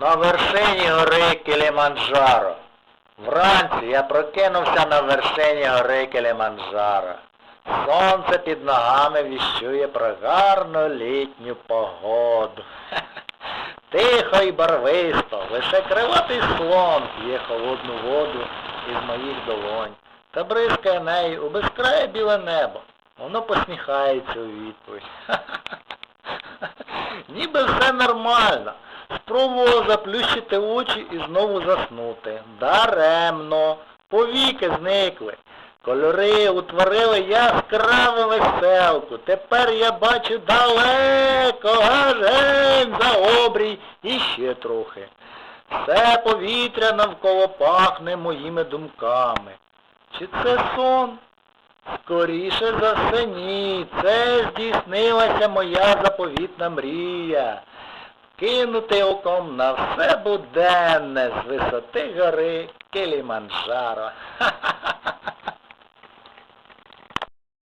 На вершині гори Кіліманджаро. Вранці я прокинувся на вершині гори Кіліманджаро. Сонце під ногами віщує про гарну літню погоду. Тихо і барвисто, лише криватий слон п'є холодну воду із моїх долонь та бризкає нею у безкрає біле небо. Воно посміхається у відповідь. Ніби все нормально. Спробував заплющити очі і знову заснути. Даремно. Повіки зникли. Кольори утворили яскраву веселку. Тепер я бачу далеко, гажень за обрій і ще трохи. Все повітря навколо пахне моїми думками. Чи це сон? Скоріше за все ні. Це здійснилася моя заповітна мрія. Кинути оком на все буденне з висоти гори Кіліманджаро. Ха-ха-ха.